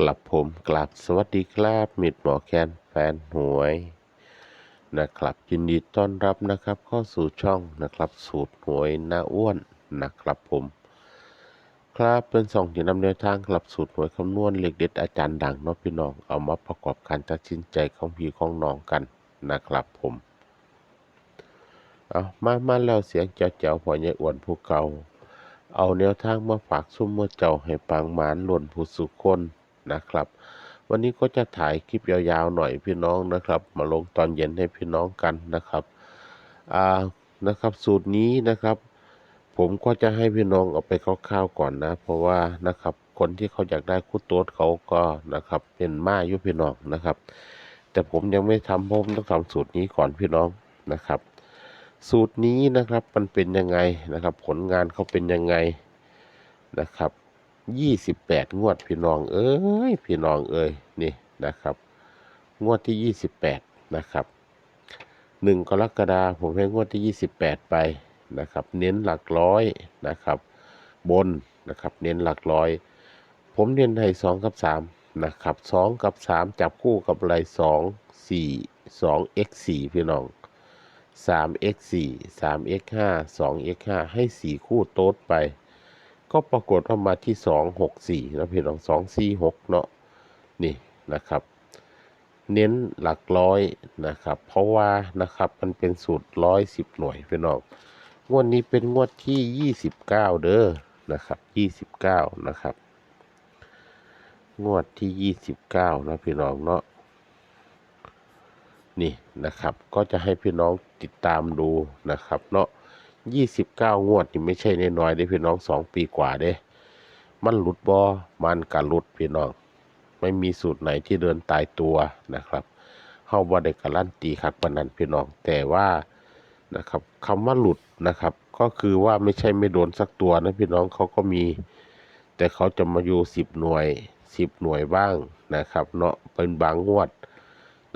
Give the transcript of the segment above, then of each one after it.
กลับผมกลับสวัสดีครับมิดหมอแคนแฟนหวยนะครับยินดีต้อนรับนะครับเข้าสู่ช่องนะครับสูตรหวยหน้าอ้วนนะครับผม ครับเป็นสองที่นำแนวทางกลับสูตรหวยคำนวณเลขเด็ดอาจารย์ดังเนาะพี่น้องเอามาประกอบการตัดสินใจของพี่ของน้องกันนะครับผมเอามามาแล้วเสียงเจ้าเจ้าพอใหญ่อ้วนผู้เก่าเอาแนวทางมาฝากซุ่มเมื่อเจ้าให้ปังหมานหล่นผู้สุคน นะครับ วันนี้ก็จะถ่ายคลิปยาวๆหน่อยพี่น้องนะครับ มาลงตอนเย็นให้พี่น้องกันนะครับอ่านะครับ สูตรนี้นะครับ ผมก็จะให้พี่น้องเอาไปคร่าวๆก่อนนะ เพราะว่านะครับคนที่เขาอยากได้คู่โต๊ดเขาก็นะครับ เป็นมายุพี่น้องนะครับ แต่ผมยังไม่ทำพราะผมต้องทำสูตรนี้ก่อนพี่น้องนะครับ สูตรนี้นะครับมันเป็นยังไงนะครับ ผลงานเขาเป็นยังไงนะครับ ยี่สิบแปดงวดพี่น้องเอ้ยพี่น้องเอ้ยนี่นะครับ งวดที่ยี่สิบแปดนะครับหนึ่งกรกฎาคมผมให้งวดที่ยี่สิบแปดไปนะครับ เน้นหลักร้อยนะครับ บนนะครับ เน้นหลักร้อย ผมเน้นให้สองกับสามนะครับสองกับสามจับคู่กับอะไรสองสี่สอง x สี่พี่น้อง 3x 4 3x 5 2x 5ให้4คู่โต๊ดไป ก็ปรากฏว่ามาที่ 2 6 4นะพี่น้อง2 4 6 เนาะนี่นะครับ เน้นหลักร้อยนะครับ เพราะว่านะครับมันเป็นสูตรร้อยสิบหน่วยพี่น้องงวดนี้เป็นงวดที่ 29 เด้อนะครับ29 นะครับ งวดที่ 29 นะพี่น้องเนาะนี่นะครับก็จะให้พี่น้องติดตามดูนะครับเนาะ ยี่สิบเก้างวดนี่ไม่ใช่นน้อยๆได้พี่น้องสองปีกว่าเด้ มันหลุดบอมันกัหลุดพี่น้อง ไม่มีสูตรไหนที่เดินตายตัวนะครับ เข้าบ่ได้การันตีคักปนนันพี่น้อง แต่ว่านะครับคำว่าหลุดนะครับ ก็คือว่าไม่ใช่ไม่โดนสักตัวนะพี่น้องเขาก็มี แต่เขาจะมาอยู่สิบหน่วยสิบหน่วยบ้างนะครับ เนาะเป็นบางงวด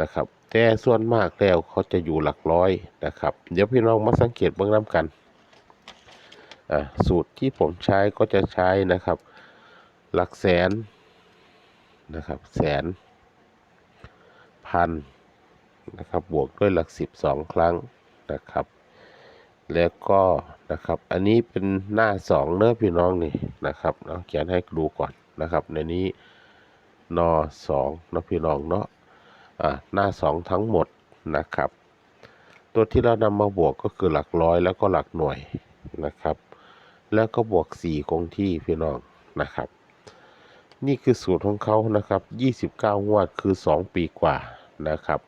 นะครับแต่ส่วนมากแล้วเขาจะอยู่หลักร้อยนะครับ เดี๋ยวพี่น้องมาสังเกตเบื้องน้ำกัน อ่าสูตรที่ผมใช้ก็จะใช้นะครับ หลักแสนนะครับแสนพันนะครับบวกด้วยหลักสิบสองครั้งนะครับ แล้วก็นะครับอันนี้เป็นหน้าสองเนื้อพี่น้องนี่นะครับเราเขียนให้ดูก่อนนะครับ ในนี้นอสองนะพี่น้องเนาะอ่าหน้าสองทั้งหมดนะครับ ตัวที่เรานำมาบวกก็คือหลักร้อยแล้วก็หลักหน่วยนะครับ แล้วก็บวกสี่คงที่พี่น้องนะครับ นี่คือสูตรของเขานะครับยี่สิบเก้างวดคือสองปีกว่านะครับ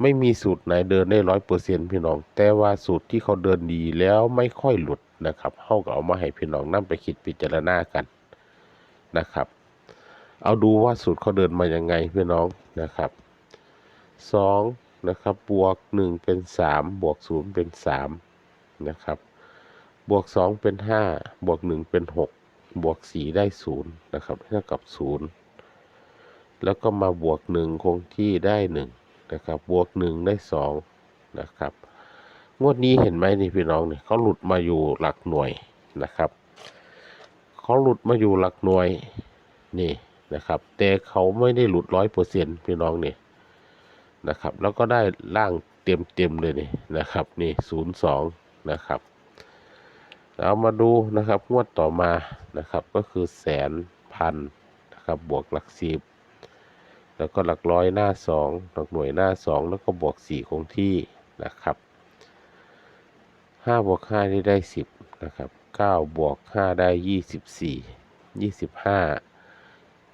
ไม่มีสูตรไหนเดินได้ร้อยเปอร์เซ็นพี่น้อง แต่ว่าสูตรที่เขาเดินดีแล้วไม่ค่อยหลุดนะครับเขาก็เอามาให้พี่น้องนั่งไปคิดพิจารณากันนะครับ เอาดูว่าสูตรเขาเดินมายังไงพี่น้องนะครับสองนะครับบวกหนึ่งเป็นสามบวกศูนย์เป็นสามนะครับ บวกสองเป็นห้าบวกหนึ่งเป็นหกบวกสี่ได้ศูนย์นะครับเท่ากับศูนย์แล้วก็มาบวกหนึ่งคงที่ได้หนึ่งนะครับ บวกหนึ่งได้สองนะครับ งวดนี้เห็นไหมนี่พี่น้องเนี่ยเขาหลุดมาอยู่หลักหน่วยนะครับเขาหลุดมาอยู่หลักหน่วยนี่นะครับ แต่เขาไม่ได้หลุดร้อยเปอร์เซ็นต์พี่น้องเนี่ยนะครับ แล้วก็ได้ล่างเต็มเต็มเลยนี่นะครับ นี่ศูนย์สองนะครับ เอามาดูนะครับงวดต่อมานะครับก็คือแสนพันนะครับบวกหลักสิบแล้วก็หลักร้อยหน้าสองหลักหน่วยหน้าสองแล้วก็บวกสี่คงที่นะครับห้าบวกห้านี่ได้สิบนะครับเก้าบวกห้าได้ยี่สิบสี่ยี่สิบห้า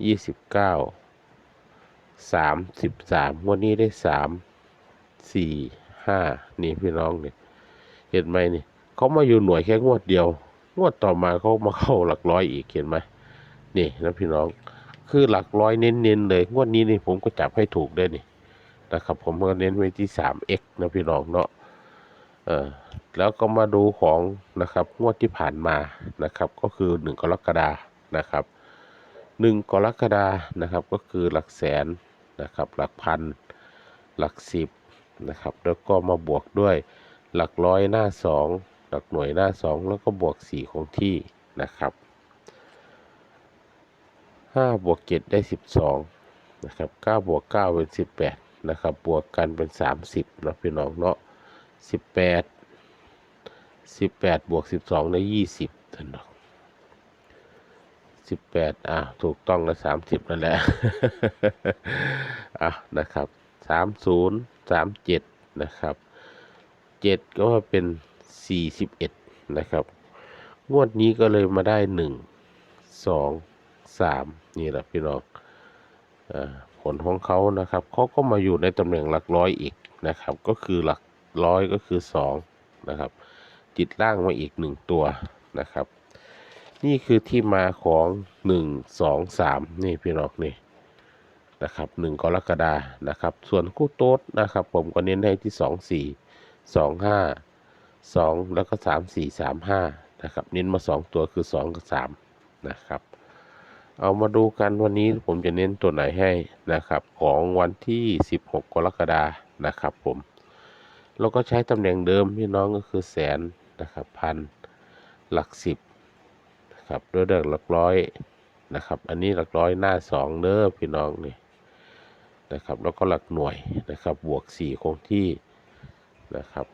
ยี่สิบเก้าสามสิบสามงวันนี้ได้สามสี่ห้านี่พี่น้องเนี่ยเห็นไหมนี่ เขามาอยู่หน่วยแค่งวดเดียว งวดต่อมาเขามาเข้าหลักร้อยอีกเห็นไหมนี่นะพี่น้อง คือหลักร้อยเน้นๆเลย งวดนี้นี่ผมก็จับให้ถูกได้นี่นะครับผมก็เน้นไว้ที่สามเอ็กนะพี่น้องเนาะเออแล้วก็มาดูของนะครับงวดที่ผ่านมานะครับ ก็คือหนึ่งกรกฎานะครับหนึ่งกรกฎานะครับก็คือหลักแสนนะครับหลักพัน หลักสิบนะครับแล้วก็มาบวกด้วยหลักร้อยหน้าสองับหน่วยหน้า 2 แล้วก็บวก4องที่นะครับ5บวก7ได้ 12นะครับ9บวก9เป็น 18นะครับบวกกันเป็น 30นะพี่น้องเนาะ18 18บวก12ได้20ท่านน้อง18อะถูกต้องแล้ว30นั่นแหละ อะนะครับ30 37นะครับ7ก็เป็น สี่สิบเอ็ดนะครับ งวดนี้ก็เลยมาได้หนึ่งสองสามนี่แหละพี่น้องอผลของเขานะครับเขาก็มาอยู่ในตำแหน่งหลักร้อยอีกนะครับ ก็คือหลักร้อยก็คือสองนะครับ จิตล่างมาอีกหนึ่งตัวนะครับ นี่คือที่มาของหนึ่งสองสามนี่พี่น้องนี่นะครับหนึ่งกรกฎานะครับ ส่วนคู่โต๊ดนะครับ ผมก็เน้นให้ที่สองสี่สองห้า สองแล้วก็สามสี่สามห้านะครับ เน้นมาสองตัวคือสองกับสามนะครับ เอามาดูกันวันนี้ผมจะเน้นตัวไหนให้นะครับ ของวันที่ 16 กรกฎานะครับผมเราก็ใช้ตำแหน่งเดิมพี่น้องก็คือแสนนะครับพันหลักสิบนะครับด้วยเรื่อหลักร้อยนะครับ อันนี้หลักร้อยหน้าสองเด้อพี่น้องนี่นะครับ แล้วก็หลักหน่วยนะครับ บวกสี่คงที่นะครับ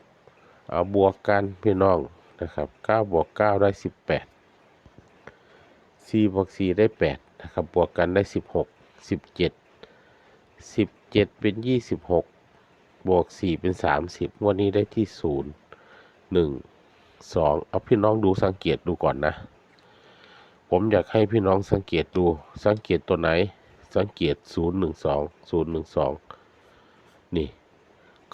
เอาบวกกันพี่น้องนะครับ9บวก9ได้ 18 4บวก4ได้ 8 นะครับ บวกกันได้ 16 17 17 เป็น 26 บวก 4 เป็น 30 วันนี้ได้ที่ 0 1 2 เอาพี่น้องดูสังเกตดูก่อนนะ ผมอยากให้พี่น้องสังเกตดู สังเกตตัวไหน สังเกต 012 012 นี่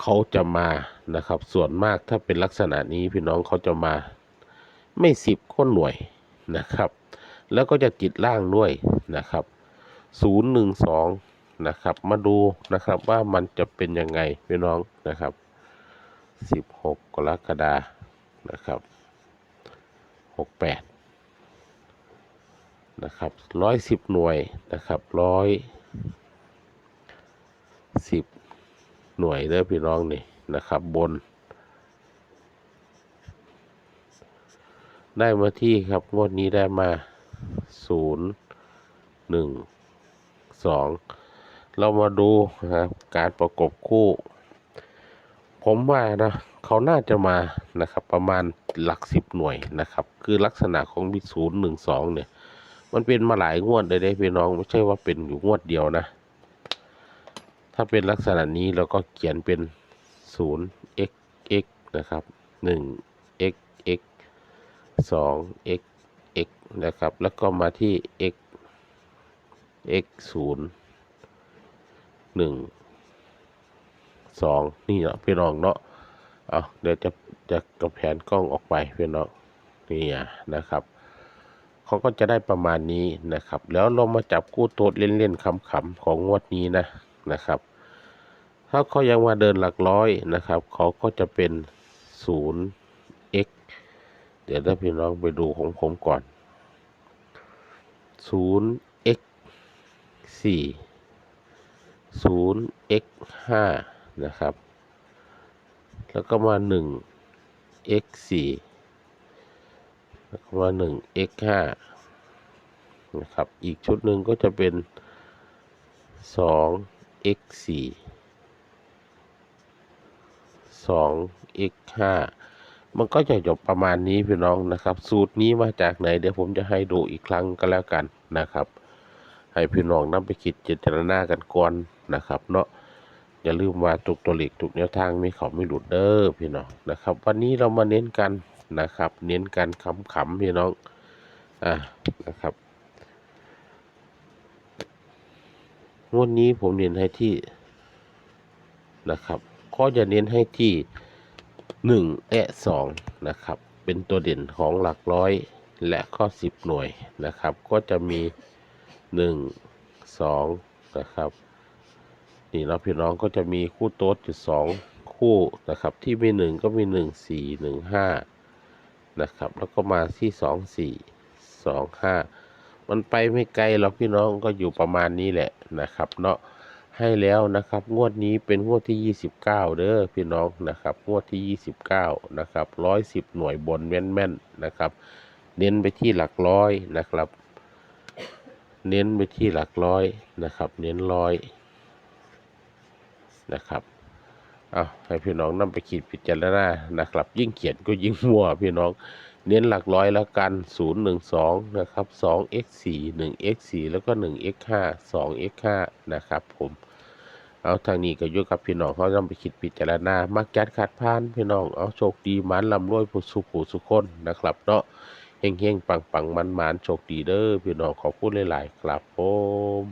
เขาจะมานะครับ ส่วนมากถ้าเป็นลักษณะนี้พี่น้องเขาจะมาไม่สิบก็หน่วยนะครับ แล้วก็จะจิตล่างด้วยนะครับศูนย์หนึ่งสองนะครับ มาดูนะครับว่ามันจะเป็นยังไงพี่น้องนะครับสิบหกกรกฎานะครับหกแปดนะครับร้อยสิบหน่วยนะครับร้อยสิบ หน่วยเด้อพี่น้องนี่นะครับบน ได้มาที่ครับงวดนี้ได้มาศูนย์หนึ่งสองเรามาดูนะครับการประกบคู่ ผมว่านะเขาน่าจะมานะครับประมาณหลักสิบหน่วยนะครับ คือลักษณะของบิศูนย์หนึ่งสองเนี่ย มันเป็นมาหลายงวดเลยได้พี่น้องไม่ใช่ว่าเป็นอยู่งวดเดียวนะ ถ้าเป็นลักษณะนี้เราก็เขียนเป็น 0 x x นะครับ 1 x x 2 x x นะครับ แล้วก็มาที่ x x 0 1 2 นี่เนาะพี่น้องเนาะเอาเดี๋ยวจะจะกระแผนกล้องออกไปพี่น้องนี่อะนะครับเขาก็จะได้ประมาณนี้นะครับ แล้วเรามาจับคู่ต๊ดเล่นๆคำๆของงวดนี้นะนะครับ ถ้าเขายังมาเดินหลักร้อยนะครับเขาก็จะเป็น0 x เดี๋ยวถ้าพี่น้องไปดูของผมก่อน0 x 4 0 x 5นะครับ แล้วก็มา1 x 4แล้วก็มา1 x 5นะครับ อีกชุดหนึ่งก็จะเป็น2 x 4 2 x 5มันก็จะจบประมาณนี้พี่น้องนะครับ สูตรนี้มาจากไหน เดี๋ยวผมจะให้ดูอีกครั้งก็แล้วกันนะครับ ให้พี่น้องนำไปคิดเจตนากันก่อนนะครับเนาะอย่าลืมว่าทุกตัวเลขทุกแนวทางมีเขาไม่หลุดเด้อพี่น้องนะครับ วันนี้เรามาเน้นกันนะครับ เน้นกันขำๆพี่น้องอ่านะครับงวดนี้ผมเน้นให้ที่นะครับ ก็จะเน้นให้ที่หนึ่งและสองนะครับ เป็นตัวเด่นของหลักร้อยและข้อสิบหน่วยนะครับ ก็จะมีหนึ่งสองนะครับนี่เนาะพี่น้องก็จะมีคู่โต๊ดอยู่สองคู่นะครับ ที่มีหนึ่งก็มีหนึ่งสี่หนึ่งห้านะครับ แล้วก็มาที่สองสี่สองห้ามันไปไม่ไกลหรอกพี่น้องก็อยู่ประมาณนี้แหละนะครับ เนาะ ให้แล้วนะครับ งวดนี้เป็นงวดที่ 29 เด้อพี่น้องนะครับ งวดที่ 29 นะครับ 110 หน่วยบนแม่นๆนะครับ เน้นไปที่หลักร้อยนะครับ เน้นไปที่หลักร้อยนะครับ เน้นร้อยนะครับเอาให้พี่น้องนำไปขีดพิจารณานะครับ ยิ่งเขียนก็ยิ่งมั่วพี่น้อง เน้นหลักร้อยแล้วกัน 0 1 2 นะครับ 2 x 4 1 x 4 แล้วก็ 1 x 5 2 x 5 นะครับผม เอาทางนี้ก็อยู่กับพี่น้องเขาต้องไปคิดพิจารณา มักจัดขัดพานพี่น้อง เอาโชคดีมันลำรวยผู้สุขผู้สุขคนนะครับ เนาะเฮงเฮงปังปังมันมันๆโชคดีเด้อพี่น้องขอพูดหลายๆครับผม